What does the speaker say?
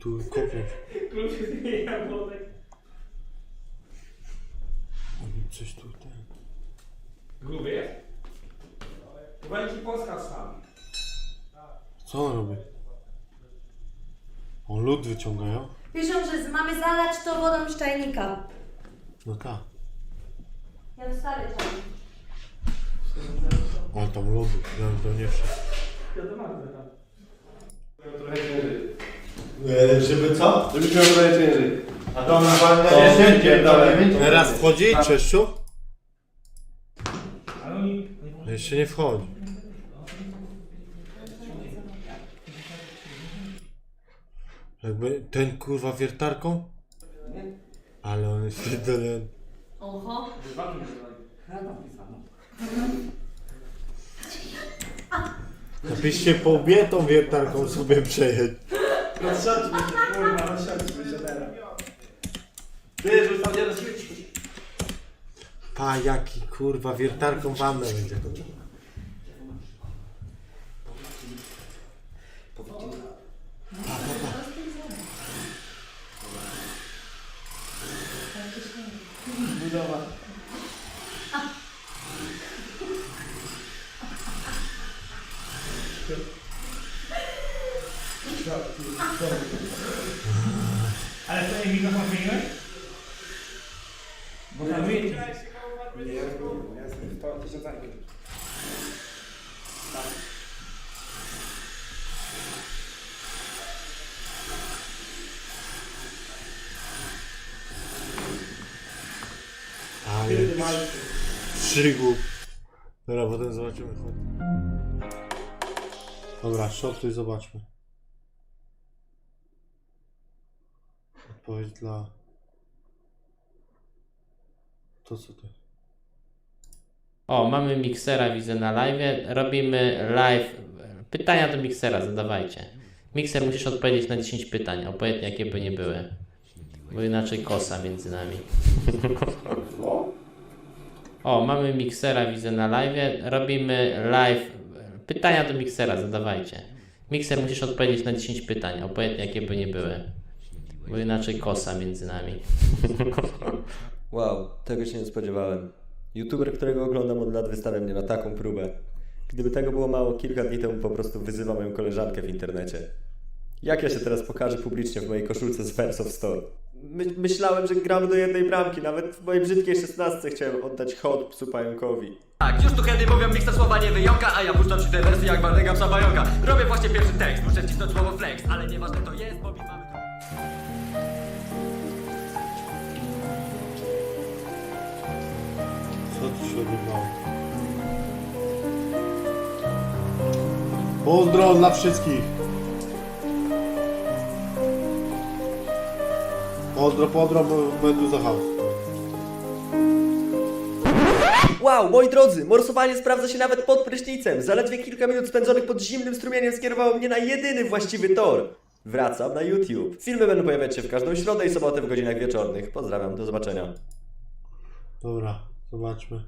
tu kopnąć. Klucz się zmienia, Włodek. Oni Coś tu ten. Gruby jest? Chyba ci Polska wstawi. Co on robi? On lód wyciągają? Piszą, że z- mamy zalać to wodą z czajnika. No tak. Ja wstawię czajnik. Ale tam lodu, ja bym to nie wszedł. Ja to mam tam. E, żeby co? Żebyś miał trochę ciężej. A to normalnie To się pierdolę. Teraz wchodzi, Czeszczu? Oni... Jeszcze nie wchodzi. Jakby ten kurwa wiertarką? Ale on jest pierdolony. Oho. Napiszcie po łbie tą wiertarką sobie przejedź. Rozsiądźmy się, kurwa, rozsiądźmy się teraz. Ty, już tam nie rozświecisz. Pa jaki kurwa wiertarką wannę będzie. Budowa. Ale to nie mikrofon zmieniłeś? Bo tam wiecie. Nie, ja jestem. Ale przygód. Dobra, potem zobaczymy. Dobra, shortuj zobaczmy. Odpowiedź dla... To co to? O, mamy miksera, widzę na live. Robimy live. Pytania do miksera zadawajcie. Mikser musisz odpowiedzieć na 10 pytań, obojętnie jakie by nie były. Bo inaczej kosa między nami. O, mamy miksera, widzę na live. Robimy live. Pytania do miksera zadawajcie. Mikser musisz odpowiedzieć na 10 pytań, obojętnie jakie by nie były. Bo inaczej kosa między nami. Wow, tego się nie spodziewałem. YouTuber, którego oglądam od lat, wystawia mnie na taką próbę. Gdyby tego było mało, kilka dni temu po prostu wyzywa moją koleżankę w internecie. Jak ja się teraz pokażę publicznie w mojej koszulce z Fans of Store? My, myślałem, że gramy do jednej bramki, nawet w mojej brzydkiej szesnastce chciałem oddać hołd psu pająkowi. Tak, już tu kiedy mówią miksa słowa nie wyjąka, a ja puszczam ci te wersy jak Waldega psa pająka. Robię właśnie pierwszy tekst, muszę wcisnąć słowo flex, ale nieważne to jest, bo mi mamy... Się odbywało? Pozdro dla wszystkich! Pozdro, pozdro, bo będę za chaos. Wow, moi drodzy, morsowanie sprawdza się nawet pod prysznicem. Zaledwie kilka minut spędzonych pod zimnym strumieniem skierowało mnie na jedyny właściwy tor. Wracam na YouTube. Filmy będą pojawiać się w każdą środę i sobotę w godzinach wieczornych. Pozdrawiam, do zobaczenia. Dobra, zobaczmy.